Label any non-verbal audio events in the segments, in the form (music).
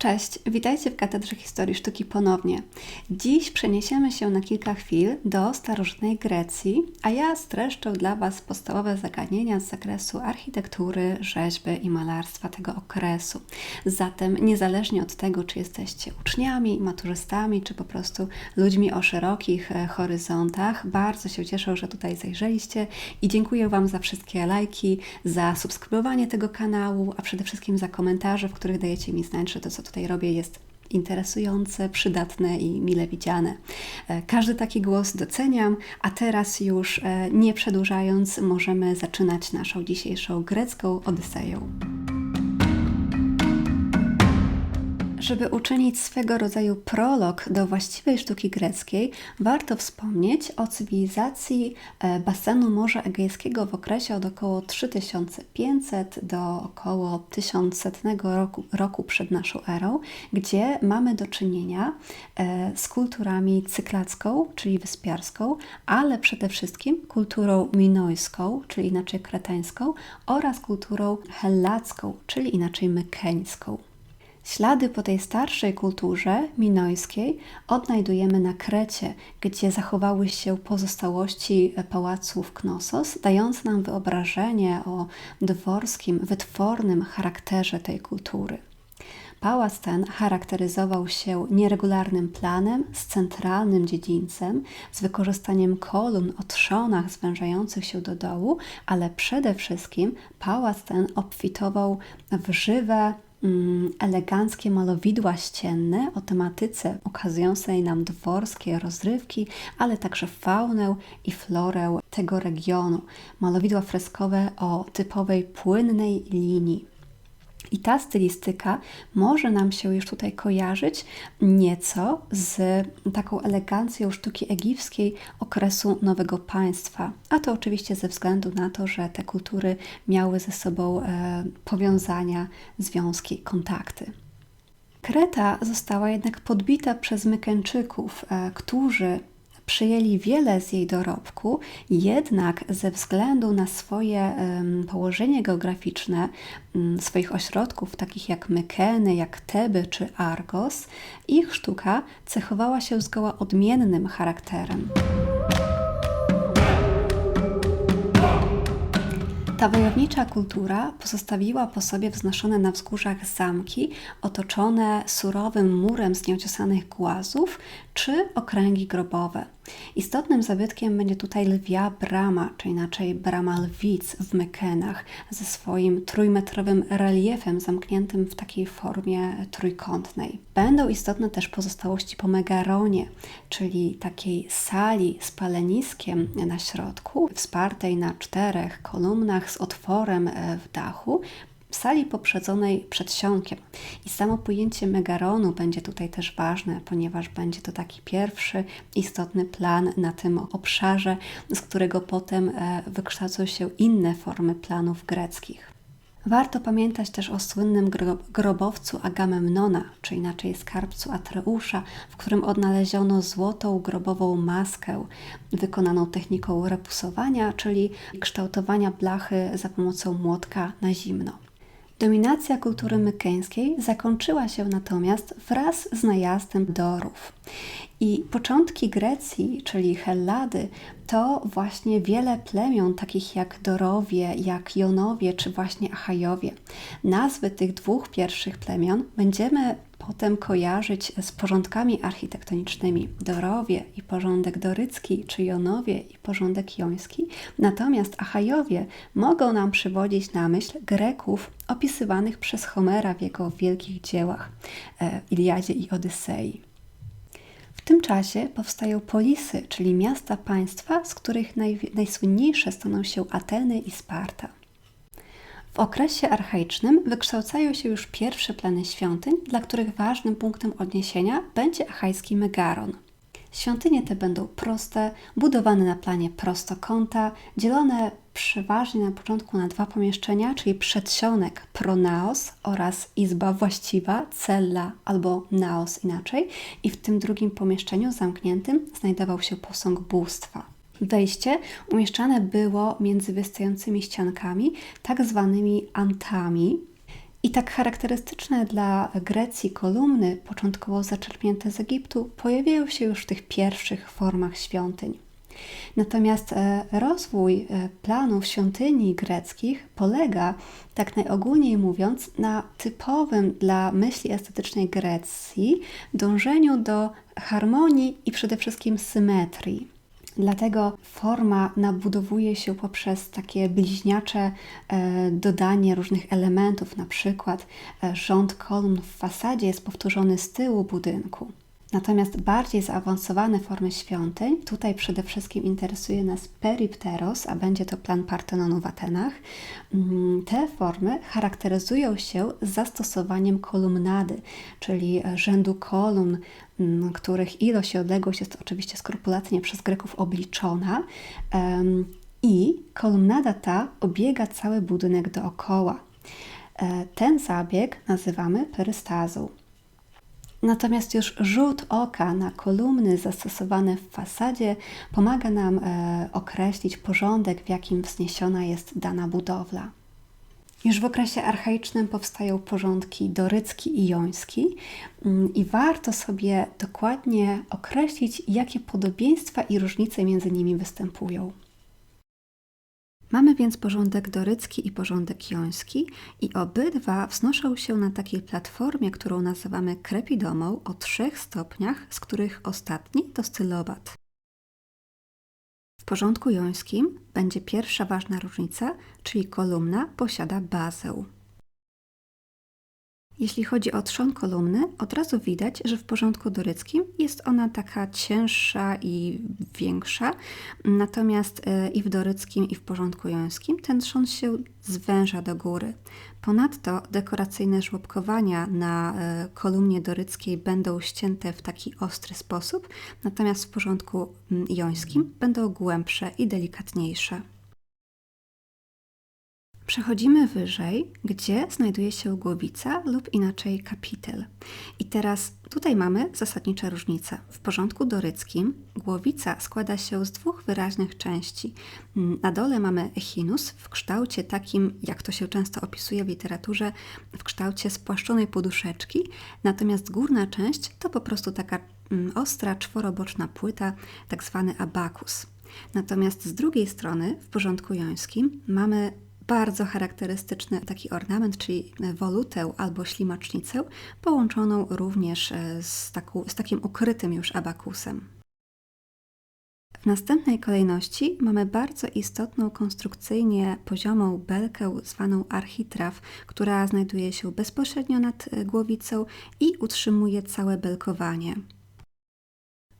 Cześć, witajcie w Katedrze Historii Sztuki ponownie. Dziś przeniesiemy się na kilka chwil do starożytnej Grecji, a ja streszczę dla Was podstawowe zagadnienia z zakresu architektury, rzeźby i malarstwa tego okresu. Zatem, niezależnie od tego, czy jesteście uczniami, maturzystami, czy po prostu ludźmi o szerokich e, horyzontach, bardzo się cieszę, że tutaj zajrzeliście i dziękuję Wam za wszystkie lajki, za subskrybowanie tego kanału, a przede wszystkim za komentarze, w których dajecie mi znać, że to, co tutaj robię, jest interesujące, przydatne i mile widziane. E, każdy taki głos doceniam, a teraz już e, nie przedłużając, możemy zaczynać naszą dzisiejszą grecką Odyseją. Żeby uczynić swego rodzaju prolog do właściwej sztuki greckiej, warto wspomnieć o cywilizacji e, basenu Morza Egejskiego w okresie od około 3500 do około 1100 roku, roku przed naszą erą, gdzie mamy do czynienia e, z kulturami cyklacką, czyli wyspiarską, ale przede wszystkim kulturą minojską, czyli inaczej kretańską, oraz kulturą hellacką, czyli inaczej mykeńską. Ślady po tej starszej kulturze minojskiej odnajdujemy na Krecie, gdzie zachowały się pozostałości pałaców Knossos, dające nam wyobrażenie o dworskim, wytwornym charakterze tej kultury. Pałac ten charakteryzował się nieregularnym planem z centralnym dziedzińcem, z wykorzystaniem kolumn o trzonach zwężających się do dołu, ale przede wszystkim pałac ten obfitował w żywe, eleganckie malowidła ścienne o tematyce ukazującej nam dworskie rozrywki, ale także faunę i florę tego regionu. Malowidła freskowe o typowej płynnej linii. I ta stylistyka może nam się już tutaj kojarzyć nieco z taką elegancją sztuki egipskiej okresu Nowego Państwa. A to oczywiście ze względu na to, że te kultury miały ze sobą e, powiązania, związki, kontakty. Kreta została jednak podbita przez Mykeńczyków, e, którzy przyjęli wiele z jej dorobku, jednak ze względu na swoje położenie geograficzne, swoich ośrodków, takich jak Mykeny, jak Teby czy Argos, ich sztuka cechowała się zgoła odmiennym charakterem. Ta wojownicza kultura pozostawiła po sobie wznoszone na wzgórzach zamki otoczone surowym murem z nieociosanych głazów czy okręgi grobowe. Istotnym zabytkiem będzie tutaj lwia brama, czy inaczej brama lwic w Mykenach, ze swoim trójmetrowym reliefem zamkniętym w takiej formie trójkątnej. Będą istotne też pozostałości po megaronie, czyli takiej sali z paleniskiem na środku, wspartej na czterech kolumnach z otworem e, w dachu, sali poprzedzonej przedsionkiem. I samo pojęcie megaronu będzie tutaj też ważne, ponieważ będzie to taki pierwszy istotny plan na tym obszarze, z którego potem e, wykształcą się inne formy planów greckich. Warto pamiętać też o słynnym grobowcu Agamemnona, czy inaczej skarbcu Atreusza, w którym odnaleziono złotą grobową maskę wykonaną techniką repusowania, czyli kształtowania blachy za pomocą młotka na zimno. Dominacja kultury mykeńskiej zakończyła się natomiast wraz z najazdem Dorów. I początki Grecji, czyli Hellady, to właśnie wiele plemion, takich jak Dorowie, jak Jonowie, czy właśnie Achajowie. Nazwy tych dwóch pierwszych plemion będziemy potem kojarzyć z porządkami architektonicznymi Dorowie i porządek dorycki, czy Jonowie i porządek joński. Natomiast Achajowie mogą nam przywodzić na myśl Greków opisywanych przez Homera w jego wielkich dziełach e, Iliadzie i Odysei. W tym czasie powstają polisy, czyli miasta państwa, z których naj, najsłynniejsze staną się Ateny i Sparta. W okresie archaicznym wykształcają się już pierwsze plany świątyń, dla których ważnym punktem odniesienia będzie achajski megaron. Świątynie te będą proste, budowane na planie prostokąta, dzielone przeważnie na początku na dwa pomieszczenia, czyli przedsionek pronaos oraz izba właściwa, cella albo naos inaczej, i w tym drugim pomieszczeniu zamkniętym znajdował się posąg bóstwa. Wejście umieszczane było między wystającymi ściankami, tak zwanymi antami, I tak charakterystyczne dla Grecji kolumny, początkowo zaczerpnięte z Egiptu, pojawiają się już w tych pierwszych formach świątyń. Natomiast e, rozwój e, planów świątyni greckich polega, tak najogólniej mówiąc, na typowym dla myśli estetycznej Grecji dążeniu do harmonii i przede wszystkim symetrii. Dlatego forma nabudowuje się poprzez takie bliźniacze e, dodanie różnych elementów, na przykład rząd kolumn w fasadzie jest powtórzony z tyłu budynku. Natomiast bardziej zaawansowane formy świątyń, tutaj przede wszystkim interesuje nas peripteros, a będzie to plan Partenonu w Atenach. Mm, te formy charakteryzują się zastosowaniem kolumnady, czyli rzędu kolumn, mm, których ilość i odległość jest oczywiście skrupulatnie przez Greków obliczona. I kolumnada ta obiega cały budynek dookoła. E, ten zabieg nazywamy perystazą. Natomiast już rzut oka na kolumny zastosowane w fasadzie pomaga nam e, określić porządek, w jakim wzniesiona jest dana budowla. Już w okresie archaicznym powstają porządki dorycki i joński mm, i warto sobie dokładnie określić, jakie podobieństwa i różnice między nimi występują. Mamy więc porządek dorycki i porządek joński i obydwa wznoszą się na takiej platformie, którą nazywamy krepidomą o trzech stopniach, z których ostatni to stylobat. W porządku jońskim będzie pierwsza ważna różnica, czyli kolumna posiada bazę. Jeśli chodzi o trzon kolumny, od razu widać, że w porządku doryckim jest ona taka cięższa i większa, natomiast e, i w doryckim, i w porządku jońskim ten trzon się zwęża do góry. Ponadto dekoracyjne żłobkowania na e, kolumnie doryckiej będą ścięte w taki ostry sposób, natomiast w porządku jońskim będą głębsze i delikatniejsze. Przechodzimy wyżej, gdzie znajduje się głowica lub inaczej kapitel. I teraz tutaj mamy zasadnicze różnice. W porządku doryckim głowica składa się z dwóch wyraźnych części. Na dole mamy echinus w kształcie takim, jak to się często opisuje w literaturze, w kształcie spłaszczonej poduszeczki, natomiast górna część to po prostu taka mm, ostra, czworoboczna płyta, tak zwany abakus. Natomiast z drugiej strony, w porządku jońskim, mamy bardzo charakterystyczny taki ornament, czyli wolutę albo ślimacznicę, połączoną również e, z, z takim ukrytym już abakusem. W następnej kolejności mamy bardzo istotną konstrukcyjnie poziomą belkę zwaną architraw, która znajduje się bezpośrednio nad e, głowicą i utrzymuje całe belkowanie.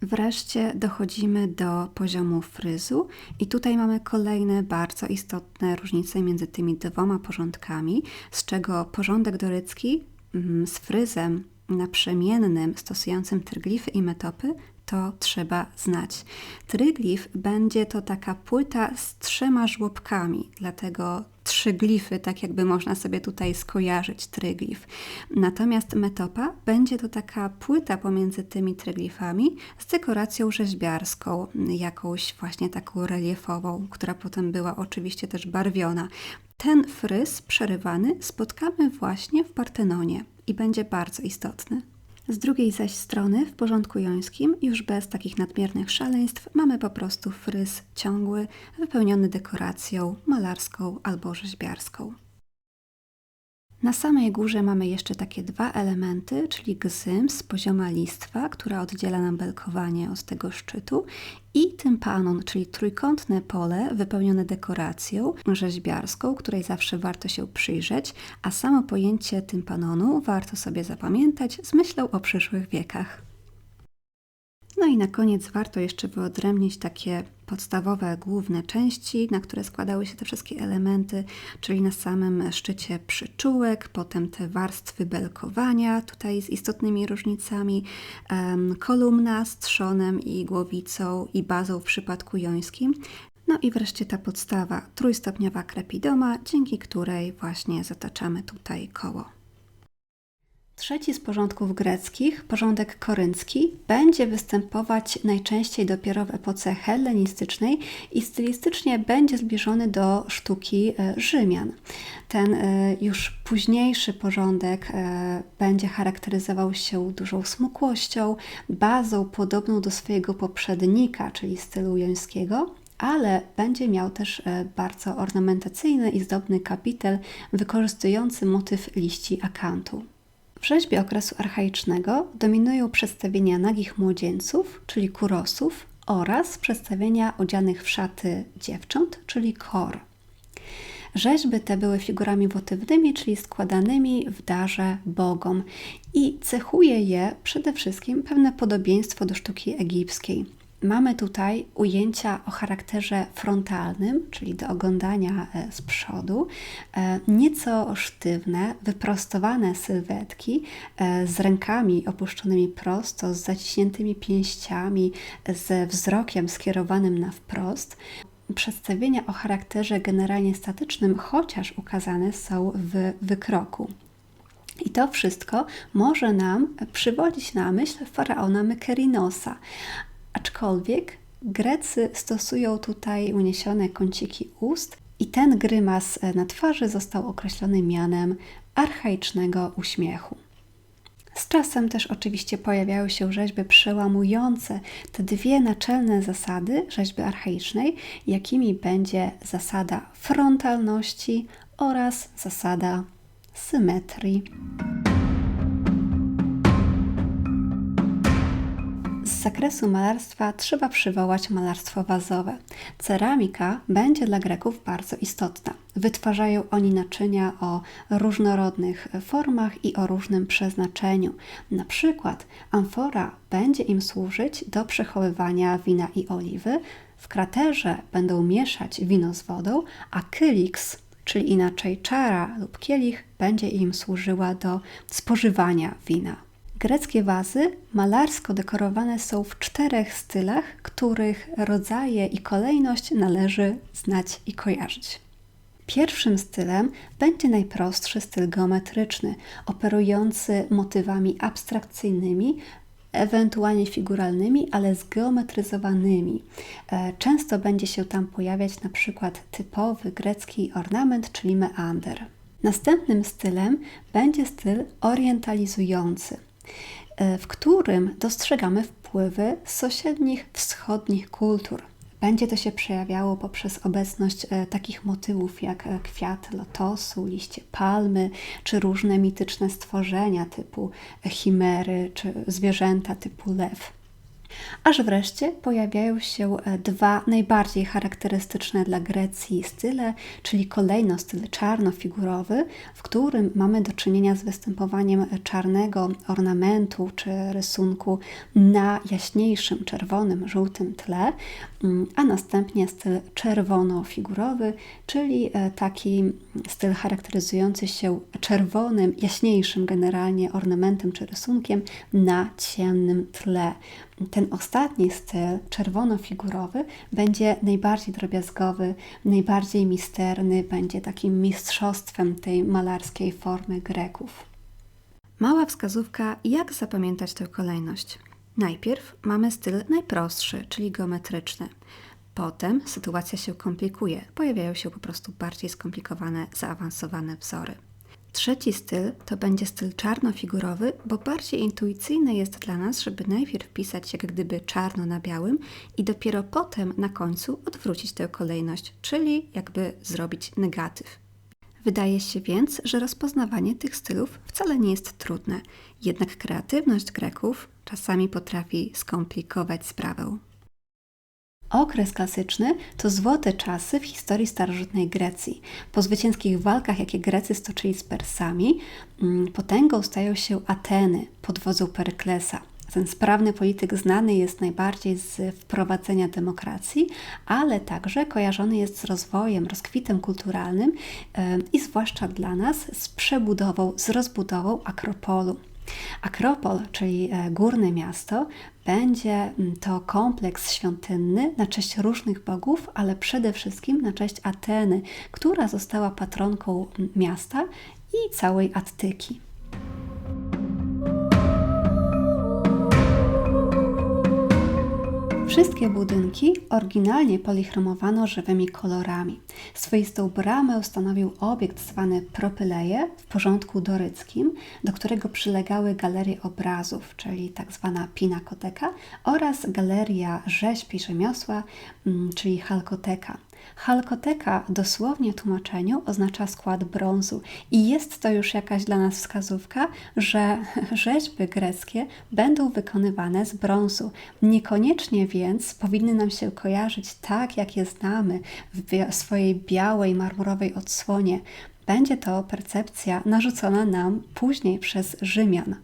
Wreszcie dochodzimy do poziomu fryzu i tutaj mamy kolejne bardzo istotne różnice między tymi dwoma porządkami, z czego porządek dorycki mm, z fryzem naprzemiennym stosującym tryglify i metopy to trzeba znać. Tryglif będzie to taka płyta z trzema żłobkami, dlatego trzy glify, tak jakby można sobie tutaj skojarzyć tryglif. Natomiast metopa będzie to taka płyta pomiędzy tymi tryglifami z dekoracją rzeźbiarską, jakąś właśnie taką reliefową, która potem była oczywiście też barwiona. Ten fryz przerywany spotkamy właśnie w Partenonie i będzie bardzo istotny. Z drugiej zaś strony, w porządku jońskim, już bez takich nadmiernych szaleństw, mamy po prostu fryz ciągły, wypełniony dekoracją malarską albo rzeźbiarską. Na samej górze mamy jeszcze takie dwa elementy, czyli gzyms, pozioma listwa, która oddziela nam belkowanie od tego szczytu i tympanon, czyli trójkątne pole wypełnione dekoracją rzeźbiarską, której zawsze warto się przyjrzeć, a samo pojęcie tympanonu warto sobie zapamiętać z myślą o przyszłych wiekach. No i na koniec warto jeszcze wyodrębnić takie podstawowe, główne części, na które składały się te wszystkie elementy, czyli na samym szczycie przyczółek, potem te warstwy belkowania, tutaj z istotnymi różnicami, kolumna z trzonem i głowicą i bazą w przypadku jońskim, no i wreszcie ta podstawa trójstopniowa krepidoma, dzięki której właśnie zataczamy tutaj koło. Trzeci z porządków greckich, porządek koryncki, będzie występować najczęściej dopiero w epoce hellenistycznej i stylistycznie będzie zbliżony do sztuki e, Rzymian. Ten e, już późniejszy porządek e, będzie charakteryzował się dużą smukłością, bazą podobną do swojego poprzednika, czyli stylu jońskiego, ale będzie miał też bardzo ornamentacyjny i zdobny kapitel wykorzystujący motyw liści akantu. W rzeźbie okresu archaicznego dominują przedstawienia nagich młodzieńców, czyli kurosów, oraz przedstawienia odzianych w szaty dziewcząt, czyli kor. Rzeźby te były figurami wotywnymi, czyli składanymi w darze bogom i cechuje je przede wszystkim pewne podobieństwo do sztuki egipskiej. Mamy tutaj ujęcia o charakterze frontalnym, czyli do oglądania e, z przodu, e, nieco sztywne, wyprostowane sylwetki e, z rękami opuszczonymi prosto, z zaciśniętymi pięściami, z wzrokiem skierowanym na wprost. Przedstawienia o charakterze generalnie statycznym, chociaż ukazane są w wykroku. I to wszystko może nam przywodzić na myśl faraona Mykerinosa, Aczkolwiek Grecy stosują tutaj uniesione kąciki ust i ten grymas na twarzy został określony mianem archaicznego uśmiechu. Z czasem też oczywiście pojawiały się rzeźby przełamujące te dwie naczelne zasady rzeźby archaicznej, jakimi będzie zasada frontalności oraz zasada symetrii. Z zakresu malarstwa trzeba przywołać malarstwo wazowe. Ceramika będzie dla Greków bardzo istotna. Wytwarzają oni naczynia o różnorodnych formach i o różnym przeznaczeniu. Na przykład amfora będzie im służyć do przechowywania wina i oliwy, w kraterze będą mieszać wino z wodą, a kyliks, czyli inaczej czara lub kielich, będzie im służyła do spożywania wina. Greckie wazy malarsko dekorowane są w czterech stylach, których rodzaje i kolejność należy znać i kojarzyć. Pierwszym stylem będzie najprostszy styl geometryczny, operujący motywami abstrakcyjnymi, ewentualnie figuralnymi, ale zgeometryzowanymi. E, często będzie się tam pojawiać na przykład typowy grecki ornament, czyli meander. Następnym stylem będzie styl orientalizujący – w którym dostrzegamy wpływy sąsiednich wschodnich kultur. Będzie to się przejawiało poprzez obecność e, takich motywów jak e, kwiat lotosu, liście palmy, czy różne mityczne stworzenia typu chimery, czy zwierzęta typu lew. Aż wreszcie pojawiają się e, dwa najbardziej charakterystyczne dla Grecji style, czyli kolejno styl czarnofigurowy, w którym mamy do czynienia z występowaniem czarnego ornamentu czy rysunku na jaśniejszym czerwonym, żółtym tle, mm, a następnie styl czerwono-figurowy, czyli e, taki styl charakteryzujący się czerwonym, jaśniejszym generalnie ornamentem czy rysunkiem na ciemnym tle ten ostatni styl, czerwono-figurowy, będzie najbardziej drobiazgowy, najbardziej misterny, będzie takim mistrzostwem tej malarskiej formy Greków. Mała wskazówka, jak zapamiętać tę kolejność. Najpierw mamy styl najprostszy, czyli geometryczny. Potem sytuacja się komplikuje, pojawiają się po prostu bardziej skomplikowane, zaawansowane wzory. Trzeci styl to będzie styl czarno-figurowy, bo bardziej intuicyjne jest dla nas, żeby najpierw pisać jak gdyby czarno na białym i dopiero potem na końcu odwrócić tę kolejność, czyli jakby zrobić negatyw. Wydaje się więc, że rozpoznawanie tych stylów wcale nie jest trudne, jednak kreatywność Greków czasami potrafi skomplikować sprawę. Okres klasyczny to złote czasy w historii starożytnej Grecji. Po zwycięskich walkach, jakie Grecy stoczyli z Persami, mm, potęgą stają się Ateny pod wodzą Peryklesa. Ten sprawny polityk znany jest najbardziej z wprowadzenia demokracji, ale także kojarzony jest z rozwojem, rozkwitem kulturalnym i zwłaszcza dla nas z przebudową, z rozbudową Akropolu. Akropol, czyli e, górne miasto, będzie mm, to kompleks świątynny na cześć różnych bogów, ale przede wszystkim na cześć Ateny, która została patronką miasta i całej Attyki. Wszystkie budynki oryginalnie polichromowano żywymi kolorami. Swoistą bramę stanowił obiekt zwany propyleje w porządku doryckim, do którego przylegały galerie obrazów, czyli tak zwana pinakoteka oraz galeria rzeźb i rzemiosła, mm, czyli halkoteka. Halkoteka dosłownie w tłumaczeniu oznacza skład brązu i jest to już jakaś dla nas wskazówka, że (laughs) rzeźby greckie będą wykonywane z brązu. Niekoniecznie więc powinny nam się kojarzyć tak, jak je znamy w swojej białej, marmurowej odsłonie. Będzie to percepcja narzucona nam później przez Rzymian.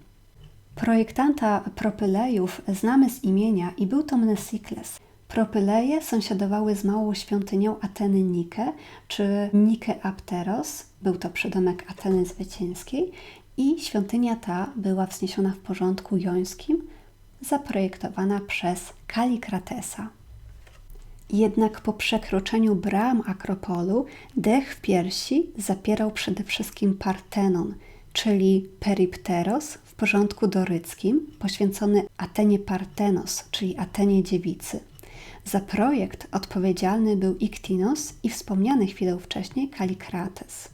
Projektanta propylejów znamy z imienia i był to Mnesikles. Propyleje sąsiadowały z małą świątynią Ateny Nike, czy Nike Apteros, był to przydomek Ateny Zwycięskiej, i świątynia ta była wzniesiona w porządku jońskim, zaprojektowana przez Kalikratesa. Jednak po przekroczeniu bram Akropolu dech w piersi zapierał przede wszystkim Partenon, czyli Peripteros w porządku doryckim, poświęcony Atenie Partenos, czyli Atenie Dziewicy. Za projekt odpowiedzialny był Iktinos i wspomniany chwilę wcześniej Kalikrates.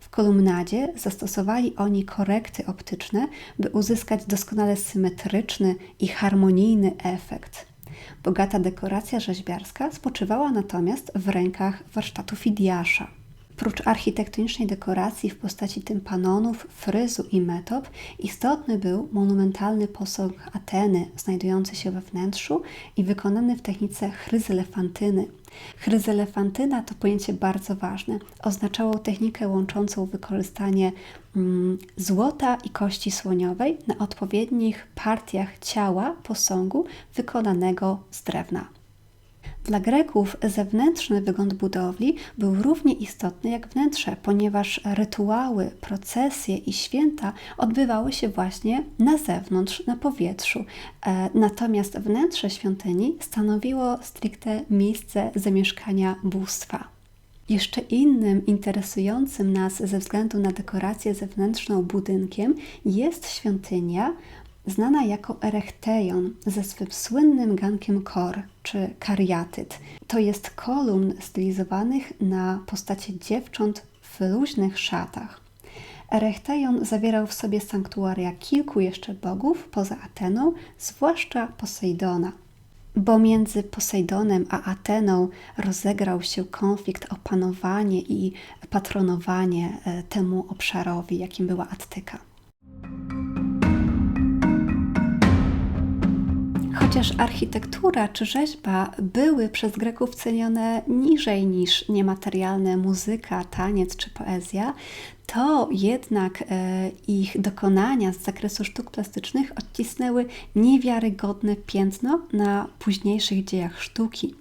W kolumnadzie zastosowali oni korekty optyczne, by uzyskać doskonale symetryczny i harmonijny efekt. Bogata dekoracja rzeźbiarska spoczywała natomiast w rękach warsztatu Fidiasza. Prócz architektonicznej dekoracji w postaci tympanonów, fryzu i metop, istotny był monumentalny posąg Ateny, znajdujący się we wnętrzu i wykonany w technice chryzelefantyny. Chryzelefantyna to pojęcie bardzo ważne. Oznaczało technikę łączącą wykorzystanie mm, złota i kości słoniowej na odpowiednich partiach ciała posągu wykonanego z drewna. Dla Greków zewnętrzny wygląd budowli był równie istotny jak wnętrze, ponieważ rytuały, procesje i święta odbywały się właśnie na zewnątrz, na powietrzu. E, natomiast wnętrze świątyni stanowiło stricte miejsce zamieszkania bóstwa. Jeszcze innym interesującym nas ze względu na dekorację zewnętrzną budynkiem jest świątynia znana jako Erechteion ze swym słynnym gankiem kor czy kariatyt. To jest kolumn stylizowanych na postacie dziewcząt w luźnych szatach. Erechteion zawierał w sobie sanktuaria kilku jeszcze bogów poza Ateną, zwłaszcza Posejdona. Bo między Posejdonem a Ateną rozegrał się konflikt o panowanie i patronowanie e, temu obszarowi, jakim była Attyka. Chociaż architektura czy rzeźba były przez Greków cenione niżej niż niematerialne muzyka, taniec czy poezja, to jednak e, ich dokonania z zakresu sztuk plastycznych odcisnęły niewiarygodne piętno na późniejszych dziejach sztuki.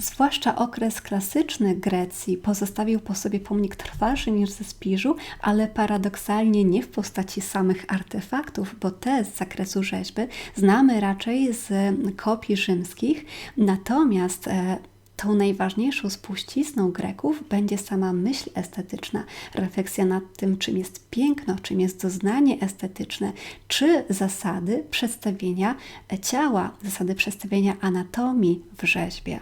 Zwłaszcza okres klasyczny Grecji pozostawił po sobie pomnik trwalszy niż ze Spiżu, ale paradoksalnie nie w postaci samych artefaktów, bo te z zakresu rzeźby znamy raczej z kopii rzymskich, natomiast e, Tą najważniejszą spuścizną Greków będzie sama myśl estetyczna, refleksja nad tym, czym jest piękno, czym jest doznanie estetyczne, czy zasady przedstawienia ciała, zasady przedstawienia anatomii w rzeźbie.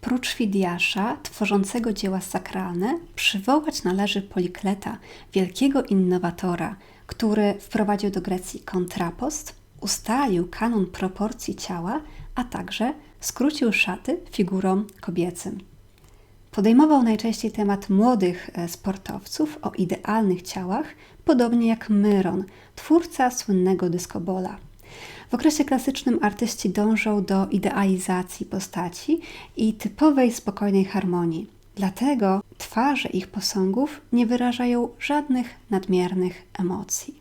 Prócz Fidiasza, tworzącego dzieła sakralne, przywołać należy Polikleta, wielkiego innowatora, który wprowadził do Grecji kontrapost, ustalił kanon proporcji ciała, a także skrócił szaty figurom kobiecym. Podejmował najczęściej temat młodych e, sportowców o idealnych ciałach, podobnie jak Myron, twórca słynnego dyskobola. W okresie klasycznym artyści dążą do idealizacji postaci i typowej spokojnej harmonii. Dlatego twarze ich posągów nie wyrażają żadnych nadmiernych emocji.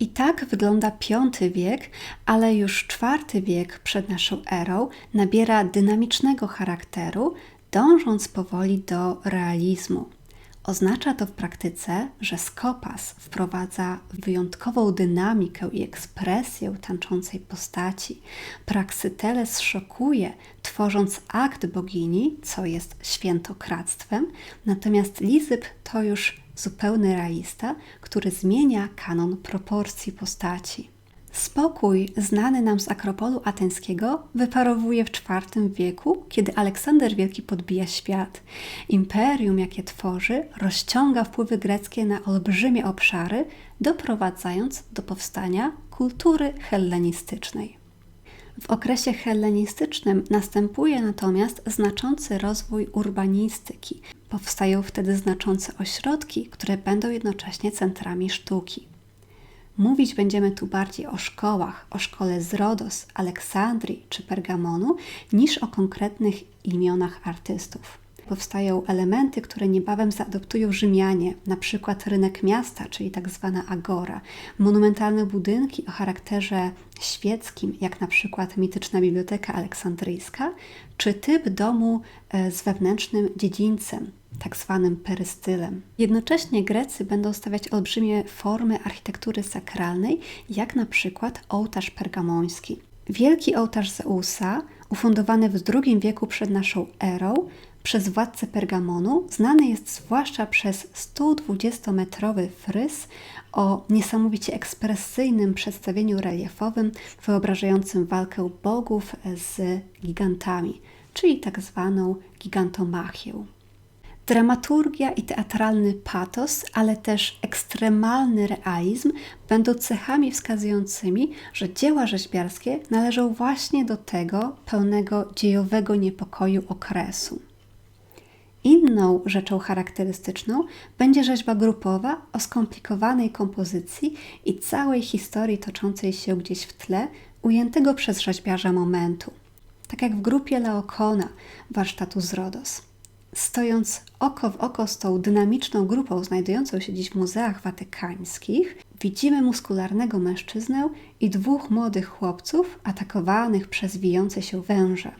I tak wygląda V wiek, ale już IV wiek przed naszą erą nabiera dynamicznego charakteru, dążąc powoli do realizmu. Oznacza to w praktyce, że skopas wprowadza wyjątkową dynamikę i ekspresję tańczącej postaci. Praksyteles szokuje, tworząc akt bogini, co jest świętokradztwem, natomiast Lizyp to już zupełny realista, który zmienia kanon proporcji postaci. Spokój, znany nam z Akropolu ateńskiego, wyparowuje w IV wieku, kiedy Aleksander Wielki podbija świat. Imperium, jakie tworzy, rozciąga wpływy greckie na olbrzymie obszary, doprowadzając do powstania kultury hellenistycznej. W okresie hellenistycznym następuje natomiast znaczący rozwój urbanistyki. Powstają wtedy znaczące ośrodki, które będą jednocześnie centrami sztuki. Mówić będziemy tu bardziej o szkołach, o szkole z Rodos, Aleksandrii czy Pergamonu, niż o konkretnych imionach artystów. Powstają elementy, które niebawem zaadoptują Rzymianie, na przykład rynek miasta, czyli tak zwana agora, monumentalne budynki o charakterze świeckim, jak na przykład mityczna biblioteka aleksandryjska, czy typ domu e, z wewnętrznym dziedzińcem, tak zwanym perystylem. Jednocześnie Grecy będą stawiać olbrzymie formy architektury sakralnej, jak na przykład ołtarz pergamoński. Wielki ołtarz Zeusa, ufundowany w II wieku przed naszą erą, przez władcę Pergamonu znany jest zwłaszcza przez 120-metrowy fryz o niesamowicie ekspresyjnym przedstawieniu reliefowym wyobrażającym walkę bogów z gigantami, czyli tak zwaną gigantomachią. Dramaturgia i teatralny patos, ale też ekstremalny realizm będą cechami wskazującymi, że dzieła rzeźbiarskie należą właśnie do tego pełnego dziejowego niepokoju okresu. Inną rzeczą charakterystyczną będzie rzeźba grupowa o skomplikowanej kompozycji i całej historii toczącej się gdzieś w tle, ujętego przez rzeźbiarza momentu. Tak jak w grupie Laokona warsztatu z Rodos. Stojąc oko w oko z tą dynamiczną grupą znajdującą się dziś w muzeach watykańskich, widzimy muskularnego mężczyznę i dwóch młodych chłopców atakowanych przez wijące się węże.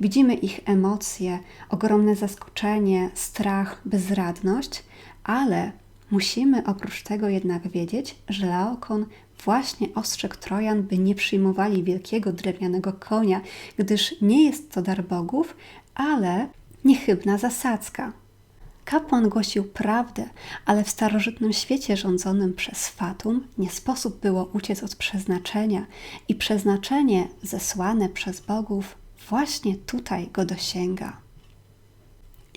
Widzimy ich emocje, ogromne zaskoczenie, strach, bezradność, ale musimy oprócz tego jednak wiedzieć, że Laokon właśnie ostrzegł Trojan, by nie przyjmowali wielkiego drewnianego konia, gdyż nie jest to dar bogów, ale niechybna zasadzka. Kapłan głosił prawdę, ale w starożytnym świecie rządzonym przez Fatum nie sposób było uciec od przeznaczenia i przeznaczenie zesłane przez bogów właśnie tutaj go dosięga.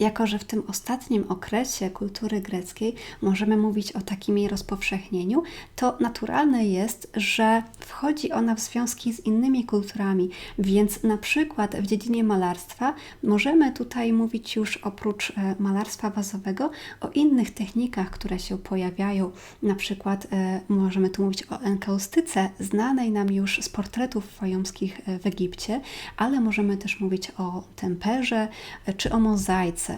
Jako, że w tym ostatnim okresie kultury greckiej możemy mówić o takim jej rozpowszechnieniu, to naturalne jest, że wchodzi ona w związki z innymi kulturami, więc na przykład w dziedzinie malarstwa możemy tutaj mówić już oprócz e, malarstwa wazowego o innych technikach, które się pojawiają. Na przykład e, możemy tu mówić o enkaustyce, znanej nam już z portretów fajomskich e, w Egipcie, ale możemy też mówić o temperze czy o mozaice.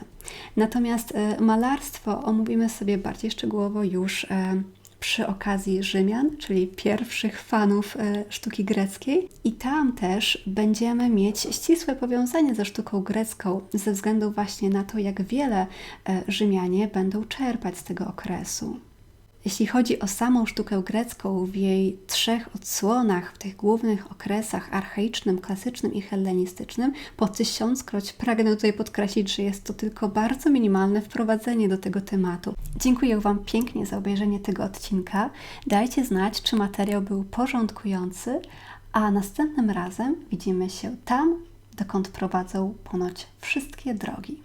Natomiast e, malarstwo omówimy sobie bardziej szczegółowo już e, przy okazji Rzymian, czyli pierwszych fanów e, sztuki greckiej. I tam też będziemy mieć ścisłe powiązanie ze sztuką grecką, ze względu właśnie na to, jak wiele Rzymianie będą czerpać z tego okresu. Jeśli chodzi o samą sztukę grecką w jej trzech odsłonach, w tych głównych okresach archaicznym, klasycznym i hellenistycznym, po tysiąckroć pragnę tutaj podkreślić, że jest to tylko bardzo minimalne wprowadzenie do tego tematu. Dziękuję Wam pięknie za obejrzenie tego odcinka. Dajcie znać, czy materiał był porządkujący, a następnym razem widzimy się tam, dokąd prowadzą ponoć wszystkie drogi.